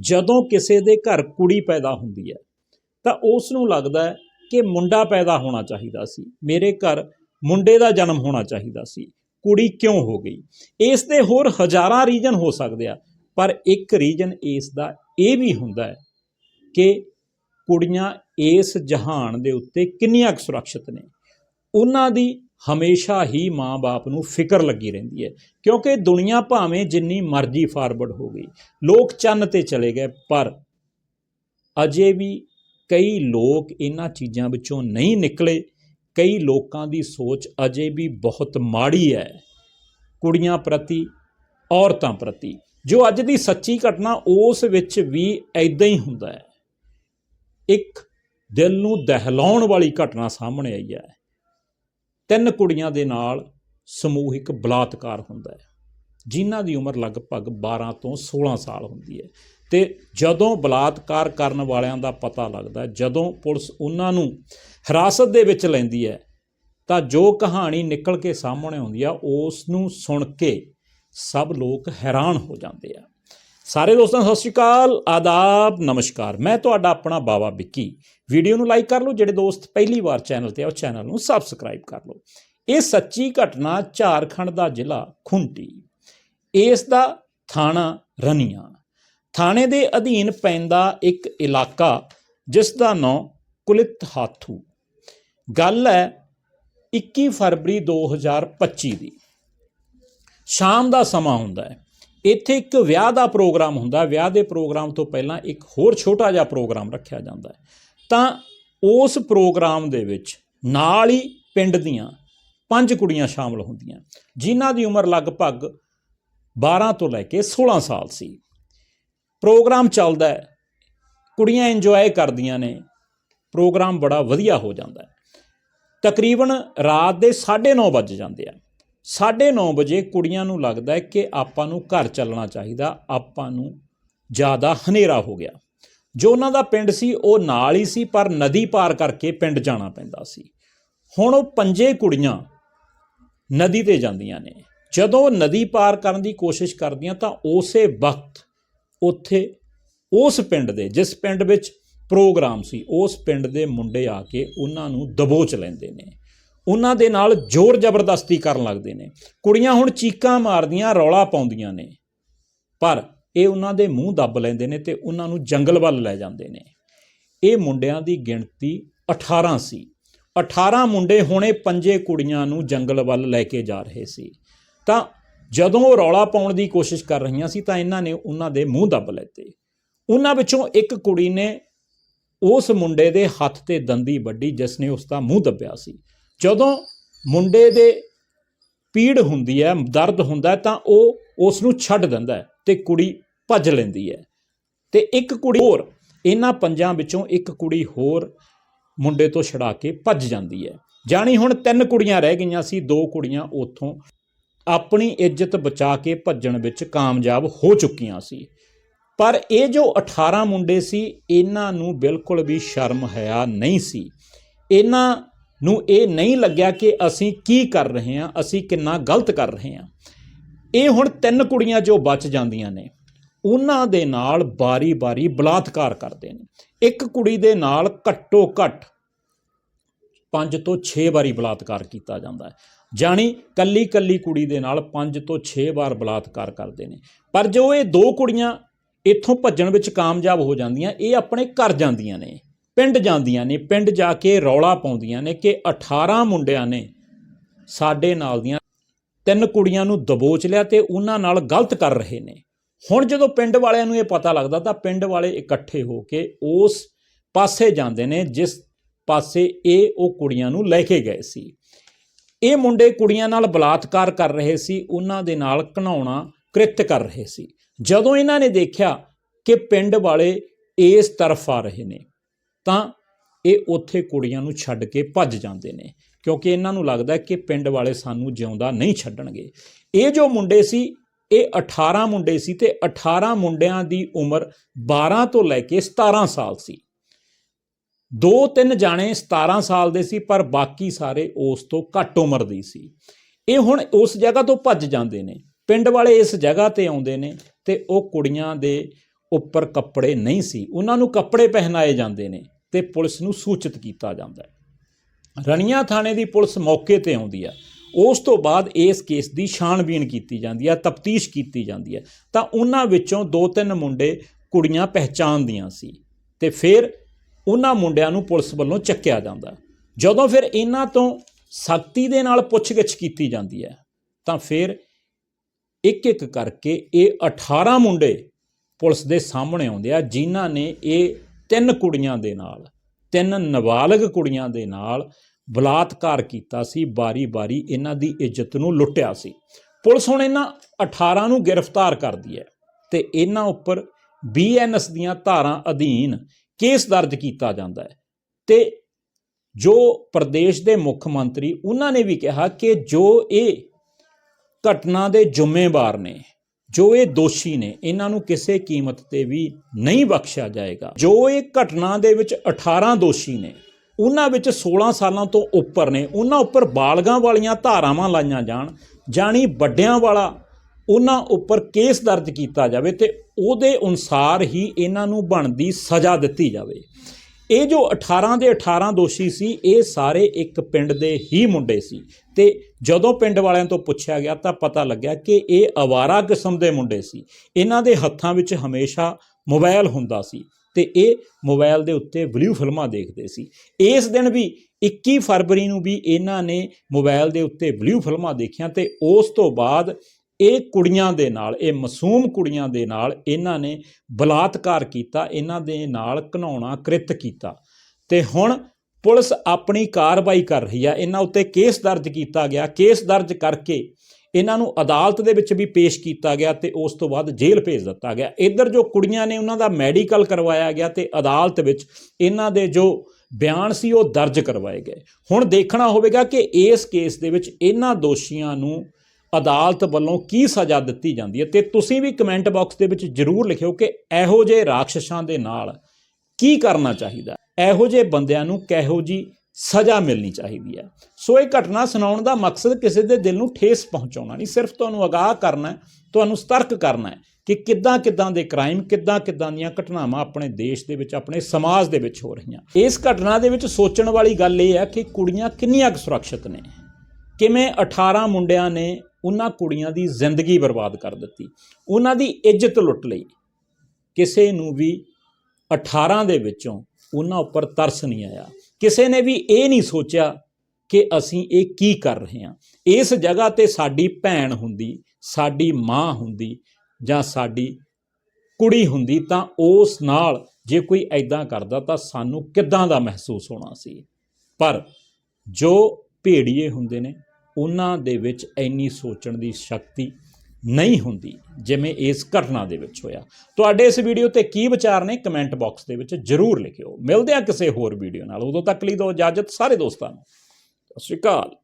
ਜਦੋਂ ਕਿਸੇ ਦੇ ਘਰ ਕੁੜੀ ਪੈਦਾ ਹੁੰਦੀ ਹੈ, ਤਾਂ ਉਸ ਨੂੰ ਲੱਗਦਾ ਹੈ ਕਿ ਮੁੰਡਾ ਪੈਦਾ ਹੋਣਾ ਚਾਹੀਦਾ ਸੀ। ਮੇਰੇ ਘਰ ਮੁੰਡੇ ਦਾ ਜਨਮ ਹੋਣਾ ਚਾਹੀਦਾ ਸੀ। ਕੁੜੀ ਕਿਉਂ ਹੋ ਗਈ? ਇਸ ਦੇ ਹੋਰ ਹਜ਼ਾਰਾਂ ਰੀਜਨ ਹੋ ਸਕਦੇ ਆ, ਪਰ ਇੱਕ ਰੀਜਨ ਇਸ ਦਾ ਇਹ ਵੀ ਹੁੰਦਾ ਹੈ ਕਿ ਕੁੜੀਆਂ ਇਸ ਜਹਾਨ ਦੇ ਉੱਤੇ ਕਿੰਨੀਆਂ ਕੁ ਸੁਰੱਖਿਅਤ ਨੇ। ਉਹਨਾਂ ਦੀ ਹਮੇਸ਼ਾ ਹੀ ਮਾਂ-ਬਾਪ ਨੂੰ ਫਿਕਰ ਲੱਗੀ ਰਹਿੰਦੀ ਹੈ, ਕਿਉਂਕਿ ਦੁਨੀਆ ਭਾਵੇਂ ਜਿੰਨੀ ਮਰਜ਼ੀ ਫਾਰਵਰਡ ਹੋ ਗਈ, ਲੋਕ ਚੰਨ ਤੇ ਚਲੇ ਗਏ, ਪਰ ਅਜੇ ਵੀ ਕਈ ਲੋਕ ਇਹਨਾਂ ਚੀਜ਼ਾਂ ਵਿੱਚੋਂ ਨਹੀਂ ਨਿਕਲੇ, ਕਈ ਲੋਕਾਂ ਦੀ ਸੋਚ ਅਜੇ ਵੀ ਬਹੁਤ ਮਾੜੀ ਹੈ। ਕੁੜੀਆਂ ਪ੍ਰਤੀ, ਔਰਤਾਂ ਪ੍ਰਤੀ, ਜੋ ਅੱਜ ਦੀ ਸੱਚੀ ਘਟਨਾ ਉਸ ਵਿੱਚ ਵੀ ਐਦਾਂ ਹੀ ਹੁੰਦਾ ਹੈ। ਇੱਕ ਦਿਲ ਨੂੰ ਦਹਿਲਾਉਣ ਵਾਲੀ ਘਟਨਾ ਸਾਹਮਣੇ ਆਈ ਹੈ। ਤਿੰਨ ਕੁੜੀਆਂ ਦੇ ਨਾਲ ਸਮੂਹਿਕ ਬਲਾਤਕਾਰ ਹੁੰਦਾ ਹੈ, ਜਿਨ੍ਹਾਂ ਦੀ ਉਮਰ ਲਗਭਗ 12 ਤੋਂ 16 ਸਾਲ ਹੁੰਦੀ ਹੈ। ਤੇ ਜਦੋਂ ਬਲਾਤਕਾਰ ਕਰਨ ਵਾਲਿਆਂ ਦਾ ਪਤਾ ਲੱਗਦਾ ਜਦੋਂ ਪੁਲਿਸ ਉਹਨਾਂ ਨੂੰ ਹਿਰਾਸਤ ਦੇ ਵਿੱਚ ਲੈਂਦੀ ਹੈ, ਤਾਂ ਜੋ ਕਹਾਣੀ ਨਿਕਲ ਕੇ ਸਾਹਮਣੇ ਆਉਂਦੀ ਆ, ਉਸ ਨੂੰ ਸੁਣ ਕੇ ਸਭ ਲੋਕ ਹੈਰਾਨ ਹੋ ਜਾਂਦੇ ਆ। ਸਾਰੇ ਦੋਸਤਾਂ, ਸਤਿ ਸ਼੍ਰੀ ਅਕਾਲ, ਆਦਾਬ, ਨਮਸਕਾਰ। ਮੈਂ ਤੁਹਾਡਾ ਆਪਣਾ ਬਾਵਾ ਵਿੱਕੀ। ਵੀਡੀਓ ਨੂੰ ਲਾਈਕ ਕਰ ਲਓ, ਜਿਹੜੇ ਦੋਸਤ ਪਹਿਲੀ ਵਾਰ ਚੈਨਲ ਤੇ ਆ, ਉਹ ਚੈਨਲ ਨੂੰ ਸਬਸਕ੍ਰਾਈਬ ਕਰ ਲਓ। ਇਹ ਸੱਚੀ ਘਟਨਾ ਝਾਰਖੰਡ ਦਾ ਜ਼ਿਲ੍ਹਾ ਖੁੰਟੀ। ਇਸ ਦਾ ਥਾਣਾ ਰਨੀਆ ਥਾਣੇ ਦੇ ਅਧੀਨ ਪੈਂਦਾ ਇੱਕ ਇਲਾਕਾ, ਜਿਸ ਦਾ ਨਾਂ ਕੁਲਿਤ ਹਾਥੂ ਗੱਲ ਹੈ 21 ਫਰਵਰੀ 2025 ਦੀ। ਸ਼ਾਮ ਦਾ ਸਮਾਂ ਹੁੰਦਾ ਹੈ। ਇੱਥੇ ਇੱਕ ਵਿਆਹ ਦਾ ਪ੍ਰੋਗਰਾਮ ਹੁੰਦਾ ਵਿਆਹ ਦੇ ਪ੍ਰੋਗਰਾਮ ਤੋਂ ਪਹਿਲਾਂ ਇੱਕ ਹੋਰ ਛੋਟਾ ਜਿਹਾ ਪ੍ਰੋਗਰਾਮ ਰੱਖਿਆ ਜਾਂਦਾ ਹੈ। ਤਾਂ ਉਸ ਪ੍ਰੋਗਰਾਮ ਦੇ ਵਿੱਚ ਨਾਲ ਹੀ ਪਿੰਡ ਦੀਆਂ ਪੰਜ ਕੁੜੀਆਂ ਸ਼ਾਮਲ ਹੁੰਦੀਆਂ ਜਿਨ੍ਹਾਂ ਦੀ ਉਮਰ ਲਗਭਗ 12 ਤੋਂ ਲੈ ਕੇ 16 ਸਾਲ ਸੀ। ਪ੍ਰੋਗਰਾਮ ਚੱਲਦਾ ਹੈ। ਕੁੜੀਆਂ ਇੰਜੋਏ ਕਰਦੀਆਂ ਨੇ। ਪ੍ਰੋਗਰਾਮ ਬੜਾ ਵਧੀਆ ਹੋ ਜਾਂਦਾ ਹੈ। ਤਕਰੀਬਨ ਰਾਤ ਦੇ 9:30 ਵੱਜ ਜਾਂਦੇ ਆ 9:30 ਵਜੇ ਕੁੜੀਆਂ ਨੂੰ ਲੱਗਦਾ ਹੈ ਕਿ ਆਪਾਂ ਨੂੰ ਘਰ ਚੱਲਣਾ ਚਾਹੀਦਾ, ਆਪਾਂ ਨੂੰ ਜ਼ਿਆਦਾ ਹਨੇਰਾ ਹੋ ਗਿਆ। ਜੋ ਉਹਨਾਂ ਦਾ ਪਿੰਡ ਸੀ, ਉਹ ਨਾਲ ਹੀ ਸੀ, ਪਰ ਨਦੀ ਪਾਰ ਕਰਕੇ ਪਿੰਡ ਜਾਣਾ ਪੈਂਦਾ ਸੀ। ਹੁਣ ਉਹ ਪੰਜੇ ਕੁੜੀਆਂ ਨਦੀ ਤੇ ਜਾਂਦੀਆਂ ਨੇ। ਜਦੋਂ ਨਦੀ ਪਾਰ ਕਰਨ ਦੀ ਕੋਸ਼ਿਸ਼ ਕਰਦੀਆਂ ਤਾਂ ਉਸੇ ਵਕਤ ਉੱਥੇ ਉਸ ਪਿੰਡ ਦੇ, ਜਿਸ ਪਿੰਡ ਵਿੱਚ ਪ੍ਰੋਗਰਾਮ ਸੀ, ਉਸ ਪਿੰਡ ਦੇ ਮੁੰਡੇ ਆ ਕੇ ਉਹਨਾਂ ਨੂੰ ਦਬੋਚ ਲੈਂਦੇ ਨੇ। ਉਹਨਾਂ ਦੇ ਨਾਲ ਜ਼ੋਰ ਜ਼ਬਰਦਸਤੀ ਕਰਨ ਲੱਗਦੇ ਨੇ। ਕੁੜੀਆਂ ਹੁਣ ਚੀਕਾਂ ਮਾਰਦੀਆਂ, ਰੌਲਾ ਪਾਉਂਦੀਆਂ ਨੇ। ਪਰ ਇਹ ਉਹਨਾਂ ਦੇ ਮੂੰਹ ਦੱਬ ਲੈਂਦੇ ਨੇ ਤੇ ਉਹਨਾਂ ਨੂੰ ਜੰਗਲ ਵੱਲ ਲੈ ਜਾਂਦੇ ਨੇ। ਇਹ ਮੁੰਡਿਆਂ ਦੀ ਗਿਣਤੀ 18 ਸੀ। 18 ਮੁੰਡੇ ਹੁਣੇ ਪੰਜੇ ਕੁੜੀਆਂ ਨੂੰ ਜੰਗਲ ਵੱਲ ਲੈ ਕੇ ਜਾ ਰਹੇ ਸੀ। ਤਾਂ ਜਦੋਂ ਉਹ ਰੌਲਾ ਪਾਉਣ ਦੀ ਕੋਸ਼ਿਸ਼ ਕਰ ਰਹੀਆਂ ਸੀ ਤਾਂ ਇਹਨਾਂ ਨੇ ਉਹਨਾਂ ਦੇ ਮੂੰਹ ਦੱਬ ਲੈਤੇ। ਉਹਨਾਂ ਵਿੱਚੋਂ ਇੱਕ ਕੁੜੀ ਨੇ ਉਸ ਮੁੰਡੇ ਦੇ ਹੱਥ ਤੇ ਦੰਦੀ ਵੱਡੀ ਜਿਸ ਨੇ ਉਸ ਦਾ ਮੂੰਹ ਦੱਬਿਆ ਸੀ। ਜਦੋਂ ਮੁੰਡੇ ਦੇ ਪੀੜ ਹੁੰਦੀ ਹੈ, ਦਰਦ ਹੁੰਦਾ ਤਾਂ ਉਹ ਉਸ ਨੂੰ ਛੱਡ ਦਿੰਦਾ ਹੈ ਤੇ ਕੁੜੀ ਭੱਜ ਲੈਂਦੀ ਹੈ। ਤੇ ਇੱਕ ਕੁੜੀ ਹੋਰ, ਇਹਨਾਂ ਪੰਜਾਂ ਵਿੱਚੋਂ ਇੱਕ ਕੁੜੀ ਹੋਰ ਮੁੰਡੇ ਤੋਂ ਛੜਾ ਕੇ ਭੱਜ ਜਾਂਦੀ ਹੈ। ਜਾਣੀ ਹੁਣ ਤਿੰਨ ਕੁੜੀਆਂ ਰਹਿ ਗਈਆਂ ਸੀ, ਦੋ ਕੁੜੀਆਂ ਉੱਥੋਂ ਆਪਣੀ ਇੱਜ਼ਤ ਬਚਾ ਕੇ ਭੱਜਣ ਵਿੱਚ ਕਾਮਯਾਬ ਹੋ ਚੁੱਕੀਆਂ ਸੀ। ਪਰ ਇਹ ਜੋ 18 ਮੁੰਡੇ ਸੀ, ਇਹਨਾਂ ਨੂੰ ਬਿਲਕੁਲ ਵੀ ਸ਼ਰਮ ਹਿਆ ਨਹੀਂ ਸੀ। ਇਹਨਾਂ ਨੂੰ ਇਹ ਨਹੀਂ ਲੱਗਿਆ ਕਿ ਅਸੀਂ ਕੀ ਕਰ ਰਹੇ ਹਾਂ, ਅਸੀਂ ਕਿੰਨਾ ਗਲਤ ਕਰ ਰਹੇ ਹਾਂ। ਇਹ ਹੁਣ ਤਿੰਨ ਕੁੜੀਆਂ ਜੋ ਬਚ ਜਾਂਦੀਆਂ ਨੇ, ਉਹਨਾਂ ਦੇ ਨਾਲ ਬਾਰੀ-ਬਾਰੀ ਬਲਾਤਕਾਰ ਕਰਦੇ ਨੇ। ਇੱਕ ਕੁੜੀ ਦੇ ਨਾਲ ਘੱਟੋ ਘੱਟ 5 ਤੋਂ 6 ਵਾਰੀ ਬਲਾਤਕਾਰ ਕੀਤਾ ਜਾਂਦਾ ਹੈ। ਜਾਣੀ ਕੱਲੀ ਕੱਲੀ ਕੁੜੀ ਦੇ ਨਾਲ 5 ਤੋਂ 6 ਵਾਰ ਬਲਾਤਕਾਰ ਕਰਦੇ ਨੇ। ਪਰ ਜੋ ਇਹ ਦੋ ਕੁੜੀਆਂ ਇੱਥੋਂ ਭੱਜਣ ਵਿੱਚ ਕਾਮਯਾਬ ਹੋ ਜਾਂਦੀਆਂ, ਇਹ ਆਪਣੇ ਘਰ ਜਾਂਦੀਆਂ ਨੇ। ਪਿੰਡ ਜਾਂਦੀਆਂ ਨੇ, ਪਿੰਡ ਜਾ ਕੇ ਰੌਲਾ ਪਾਉਂਦੀਆਂ ਨੇ ਕਿ 18 ਮੁੰਡਿਆਂ ਨੇ ਸਾਡੇ ਨਾਲ ਦੀਆਂ ਤਿੰਨ ਕੁੜੀਆਂ ਨੂੰ ਦਬੋਚ ਲਿਆ ਤੇ ਉਹਨਾਂ ਨਾਲ ਗਲਤ ਕਰ ਰਹੇ ਨੇ। ਹੁਣ ਜਦੋਂ ਪਿੰਡ ਵਾਲਿਆਂ ਨੂੰ ਇਹ ਪਤਾ ਲੱਗਦਾ ਤਾਂ ਪਿੰਡ ਵਾਲੇ ਇਕੱਠੇ ਹੋ ਕੇ ਉਸ ਪਾਸੇ ਜਾਂਦੇ ਨੇ, ਜਿਸ ਪਾਸੇ ਇਹ ਉਹ ਕੁੜੀਆਂ ਨੂੰ ਲੈ ਕੇ ਗਏ ਸੀ। ਇਹ ਮੁੰਡੇ ਕੁੜੀਆਂ ਨਾਲ ਬਲਾਤਕਾਰ ਕਰ ਰਹੇ ਸੀ, ਉਹਨਾਂ ਦੇ ਨਾਲ ਘਣਾਉਣਾ, ਕ੍ਰਿਤ ਕਰ ਰਹੇ ਸੀ। ਜਦੋਂ ਇਹਨਾਂ ਨੇ ਦੇਖਿਆ ਕਿ ਪਿੰਡ ਵਾਲੇ ਇਸ ਤਰਫ ਆ ਰਹੇ ਨੇ ਤਾਂ ਇਹ ਉੱਥੇ ਕੁੜੀਆਂ ਨੂੰ ਛੱਡ ਕੇ ਭੱਜ ਜਾਂਦੇ ਨੇ, ਕਿਉਂਕਿ ਇਹਨਾਂ ਨੂੰ ਲੱਗਦਾ ਕਿ ਪਿੰਡ ਵਾਲੇ ਸਾਨੂੰ ਜਿਉਂਦਾ ਨਹੀਂ ਛੱਡਣਗੇ। ਇਹ ਜੋ ਮੁੰਡੇ ਸੀ, ਇਹ 18 ਮੁੰਡੇ ਸੀ ਤੇ 18 ਮੁੰਡਿਆਂ ਦੀ ਉਮਰ 12 ਤੋਂ ਲੈ ਕੇ 17 ਸਾਲ ਸੀ। ਦੋ ਤਿੰਨ ਜਾਣੇ 17 ਸਾਲ ਦੇ ਸੀ, ਪਰ ਬਾਕੀ ਸਾਰੇ ਉਸ ਤੋਂ ਘੱਟ ਉਮਰ ਦੀ ਸੀ। ਇਹ ਹੁਣ ਉਸ ਜਗ੍ਹਾ ਤੋਂ ਭੱਜ ਜਾਂਦੇ ਨੇ, ਪਿੰਡ ਵਾਲੇ ਇਸ ਜਗ੍ਹਾ ਤੇ ਆਉਂਦੇ ਨੇ ਤੇ ਉਹ ਕੁੜੀਆਂ ਦੇ ਉੱਪਰ ਕੱਪੜੇ ਨਹੀਂ ਸੀ। ਉਹਨਾਂ ਨੂੰ ਕੱਪੜੇ ਪਹਿਨਾਏ ਜਾਂਦੇ ਨੇ ਤੇ ਪੁਲਿਸ ਨੂੰ ਸੂਚਿਤ ਕੀਤਾ ਜਾਂਦਾ ਹੈ। ਰਣੀਆਂ ਥਾਣੇ ਦੀ ਪੁਲਿਸ ਮੌਕੇ ਤੇ ਆਉਂਦੀ ਹੈ। ਉਸ ਤੋਂ ਬਾਅਦ ਇਸ ਕੇਸ ਦੀ ਛਾਣਬੀਣ ਕੀਤੀ ਜਾਂਦੀ ਹੈ, ਤਫਤੀਸ਼ ਕੀਤੀ ਜਾਂਦੀ ਹੈ। ਤਾਂ ਉਹਨਾਂ ਵਿੱਚੋਂ ਦੋ ਤਿੰਨ ਮੁੰਡੇ ਕੁੜੀਆਂ ਪਹਿਚਾਣਦੀਆਂ ਸੀ ਤੇ ਫਿਰ ਉਹਨਾਂ ਮੁੰਡਿਆਂ ਨੂੰ ਪੁਲਿਸ ਵੱਲੋਂ ਚੱਕਿਆ ਜਾਂਦਾ। ਜਦੋਂ ਫਿਰ ਇਹਨਾਂ ਤੋਂ ਸਖਤੀ ਦੇ ਨਾਲ ਪੁੱਛਗਿੱਛ ਕੀਤੀ ਜਾਂਦੀ ਹੈ, ਤਾਂ ਫਿਰ ਇੱਕ ਇੱਕ ਕਰਕੇ ਇਹ 18 ਮੁੰਡੇ ਪੁਲਿਸ ਦੇ ਸਾਹਮਣੇ ਆਉਂਦੇ ਆ, ਜਿਨ੍ਹਾਂ ਨੇ ਇਹ ਤਿੰਨ ਕੁੜੀਆਂ ਦੇ ਨਾਲ, ਤਿੰਨ ਨਾਬਾਲਗ ਕੁੜੀਆਂ ਦੇ ਨਾਲ ਬਲਾਤਕਾਰ ਕੀਤਾ ਸੀ, ਬਾਰੀ-ਬਾਰੀ ਇਹਨਾਂ ਦੀ ਇੱਜ਼ਤ ਨੂੰ ਲੁੱਟਿਆ ਸੀ। ਪੁਲਿਸ ਹੁਣ ਇਹਨਾਂ 18 ਨੂੰ ਗ੍ਰਿਫਤਾਰ ਕਰਦੀ ਹੈ ਤੇ ਇਹਨਾਂ ਉੱਪਰ ਬੀਐਨਐਸ ਦੀਆਂ ਧਾਰਾਂ ਅਧੀਨ ਕੇਸ ਦਰਜ ਕੀਤਾ ਜਾਂਦਾ ਹੈ। ਤੇ ਜੋ ਪ੍ਰਦੇਸ਼ ਦੇ ਮੁੱਖ ਮੰਤਰੀ, ਉਹਨਾਂ ਨੇ ਵੀ ਕਿਹਾ ਕਿ ਜੋ ਇਹ ਘਟਨਾ ਦੇ ਜ਼ਿੰਮੇਵਾਰ ਨੇ ਜੋ ਇਹ ਦੋਸ਼ੀ ਨੇ, ਇਹਨਾਂ ਨੂੰ ਕਿਸੇ ਕੀਮਤ ਤੇ ਵੀ ਨਹੀਂ ਬਖਸ਼ਿਆ ਜਾਏਗਾ। ਜੋ ਇਹ ਘਟਨਾ ਦੇ ਵਿੱਚ 18 ਦੋਸ਼ੀ ਨੇ, ਉਹਨਾਂ ਵਿੱਚ 16 ਸਾਲਾਂ ਤੋਂ ਉੱਪਰ ਨੇ, ਉਹਨਾਂ ਉੱਪਰ ਬਾਲਗਾਂ ਵਾਲੀਆਂ ਧਾਰਾਵਾਂ ਲਾਈਆਂ ਜਾਣ, ਜਾਣੀ ਵੱਡਿਆਂ ਵਾਲਾ ਉਹਨਾਂ ਉੱਪਰ ਕੇਸ ਦਰਜ ਕੀਤਾ ਜਾਵੇ ਤੇ ਉਹਦੇ ਅਨੁਸਾਰ ਹੀ ਇਹਨਾਂ ਨੂੰ ਬਣਦੀ ਸਜ਼ਾ ਦਿੱਤੀ ਜਾਵੇ। ਇਹ ਜੋ 18 ਦੇ 18 ਦੋਸ਼ੀ ਸੀ, ਇਹ ਸਾਰੇ ਇੱਕ ਪਿੰਡ ਦੇ ਹੀ ਮੁੰਡੇ ਸੀ। ਤੇ ਜਦੋਂ ਪਿੰਡ ਵਾਲਿਆਂ ਤੋਂ ਪੁੱਛਿਆ ਗਿਆ ਤਾਂ ਪਤਾ ਲੱਗਿਆ ਕਿ ਇਹ ਅਵਾਰਾ ਕਿਸਮ ਦੇ ਮੁੰਡੇ ਸੀ। ਇਹਨਾਂ ਦੇ ਹੱਥਾਂ ਵਿੱਚ ਹਮੇਸ਼ਾ ਮੋਬਾਈਲ ਹੁੰਦਾ ਸੀ ਤੇ ਇਹ ਮੋਬਾਈਲ ਦੇ ਉੱਤੇ ਬਲੂ ਫਿਲਮਾਂ ਦੇਖਦੇ ਸੀ। ਇਸ ਦਿਨ ਵੀ 21 ਫਰਵਰੀ ਨੂੰ ਵੀ ਇਹਨਾਂ ਨੇ ਮੋਬਾਈਲ ਦੇ ਉੱਤੇ ਬਲੂ ਫਿਲਮਾਂ ਦੇਖੀਆਂ ਤੇ ਉਸ ਤੋਂ ਬਾਅਦ ਇਹ ਕੁੜੀਆਂ ਦੇ ਨਾਲ, ਇਹ ਮਾਸੂਮ ਕੁੜੀਆਂ ਦੇ ਨਾਲ ਇਹਨਾਂ ਨੇ ਬਲਾਤਕਾਰ ਕੀਤਾ, ਇਹਨਾਂ ਦੇ ਨਾਲ ਘਨਾਉਣਾ ਕ੍ਰਿਤ ਕੀਤਾ। ਤੇ ਹੁਣ ਪੁਲਿਸ ਆਪਣੀ ਕਾਰਵਾਈ ਕਰ ਰਹੀ ਹੈ ਇਹਨਾਂ ਉੱਤੇ ਕੇਸ ਦਰਜ ਕੀਤਾ ਗਿਆ। ਕੇਸ ਦਰਜ ਕਰਕੇ ਇਹਨਾਂ ਨੂੰ ਅਦਾਲਤ ਦੇ ਵਿੱਚ ਵੀ ਪੇਸ਼ ਕੀਤਾ ਗਿਆ ਤੇ ਉਸ ਤੋਂ ਬਾਅਦ ਜੇਲ੍ਹ ਭੇਜ ਦਿੱਤਾ ਗਿਆ। ਇੱਧਰ ਜੋ ਕੁੜੀਆਂ ਨੇ ਉਹਨਾਂ ਦਾ ਮੈਡੀਕਲ ਕਰਵਾਇਆ ਗਿਆ ਤੇ ਅਦਾਲਤ ਵਿੱਚ ਇਹਨਾਂ ਦੇ ਜੋ ਬਿਆਨ ਸੀ ਉਹ ਦਰਜ ਕਰਵਾਏ ਗਏ। ਹੁਣ ਦੇਖਣਾ ਹੋਵੇਗਾ ਕਿ ਇਸ ਕੇਸ ਦੇ ਵਿੱਚ ਇਹਨਾਂ ਦੋਸ਼ੀਆਂ ਨੂੰ ਅਦਾਲਤ ਵੱਲੋਂ ਕੀ ਸਜ਼ਾ ਦਿੱਤੀ ਜਾਂਦੀ ਹੈ? ਤੇ ਤੁਸੀਂ ਵੀ ਕਮੈਂਟ ਬਾਕਸ ਦੇ ਵਿੱਚ ਜਰੂਰ ਲਿਖਿਓ ਕਿ ਇਹੋ ਜਿਹੇ ਰਾਖਸ਼ਾਂ ਦੇ ਨਾਲ ਕੀ ਕਰਨਾ ਚਾਹੀਦਾ ਇਹੋ ਜਿਹੇ ਬੰਦਿਆਂ ਨੂੰ ਕਿਹੋ ਜੀ ਸਜ਼ਾ ਮਿਲਣੀ ਚਾਹੀਦੀ ਹੈ? ਸੋ ਇਹ ਘਟਨਾ ਸੁਣਾਉਣ ਦਾ ਮਕਸਦ ਕਿਸੇ ਦੇ ਦਿਲ ਨੂੰ ਠੇਸ ਪਹੁੰਚਾਉਣਾ ਨਹੀਂ, ਸਿਰਫ ਤੁਹਾਨੂੰ ਅਗਾਹ ਕਰਨਾ ਤੁਹਾਨੂੰ ਸਤਰਕ ਕਰਨਾ ਹੈ ਕਿ ਕਿੱਦਾਂ ਕਿੱਦਾਂ ਦੇ ਕ੍ਰਾਈਮ ਕਿੱਦਾਂ ਕਿੱਦਾਂ ਦੀਆਂ ਘਟਨਾਵਾਂ ਆਪਣੇ ਦੇਸ਼ ਦੇ ਵਿੱਚ, ਆਪਣੇ ਸਮਾਜ ਦੇ ਵਿੱਚ ਹੋ ਰਹੀਆਂ। ਇਸ ਘਟਨਾ ਦੇ ਵਿੱਚ ਸੋਚਣ ਵਾਲੀ ਗੱਲ ਇਹ ਹੈ ਕਿ ਕੁੜੀਆਂ ਕਿੰਨੀਆਂ ਕੁ ਸੁਰੱਖਿਅਤ ਨੇ? ਕਿਵੇਂ 18 ਮੁੰਡਿਆਂ ਨੇ ਉਹਨਾਂ ਕੁੜੀਆਂ ਦੀ ਜ਼ਿੰਦਗੀ ਬਰਬਾਦ ਕਰ ਦਿੱਤੀ। ਉਹਨਾਂ ਦੀ ਇੱਜ਼ਤ ਲੁੱਟ ਲਈ। ਕਿਸੇ ਨੂੰ ਵੀ 18 ਦੇ ਵਿੱਚੋਂ ਉਹਨਾਂ ਉੱਪਰ ਤਰਸ ਨਹੀਂ ਆਇਆ। ਕਿਸੇ ਨੇ ਵੀ ਇਹ ਨਹੀਂ ਸੋਚਿਆ ਕਿ ਅਸੀਂ ਇਹ ਕੀ ਕਰ ਰਹੇ ਹਾਂ। ਇਸ ਜਗ੍ਹਾ ਤੇ ਸਾਡੀ ਭੈਣ ਹੁੰਦੀ, ਸਾਡੀ ਮਾਂ ਹੁੰਦੀ ਜਾਂ ਸਾਡੀ ਕੁੜੀ ਹੁੰਦੀ ਤਾਂ ਉਸ ਨਾਲ ਜੇ ਕੋਈ ਐਦਾਂ ਕਰਦਾ ਤਾਂ ਸਾਨੂੰ ਕਿੱਦਾਂ ਦਾ ਮਹਿਸੂਸ ਹੋਣਾ ਸੀ? ਪਰ ਜੋ ਭੇੜੀਏ ਹੁੰਦੇ ਨੇ ਉਹਨਾਂ ਦੇ ਵਿੱਚ ਇੰਨੀ ਸੋਚਣ ਦੀ ਸ਼ਕਤੀ ਨਹੀਂ ਹੁੰਦੀ, ਜਿਵੇਂ ਇਸ ਘਟਨਾ ਦੇ ਵਿੱਚ ਹੋਇਆ। ਤੁਹਾਡੇ ਇਸ ਵੀਡੀਓ ਤੇ ਕੀ ਵਿਚਾਰ ਨੇ ਕਮੈਂਟ ਬਾਕਸ ਦੇ ਵਿੱਚ ਜਰੂਰ ਲਿਖਿਓ। ਮਿਲਦੇ ਆ ਕਿਸੇ ਹੋਰ ਵੀਡੀਓ ਨਾਲ। ਉਦੋਂ ਤੱਕ ਲਈ ਦਿਓ ਇਜਾਜ਼ਤ ਸਾਰੇ ਦੋਸਤਾਂ ਨੂੰ। ਸਤਿ ਸ਼੍ਰੀ ਅਕਾਲ।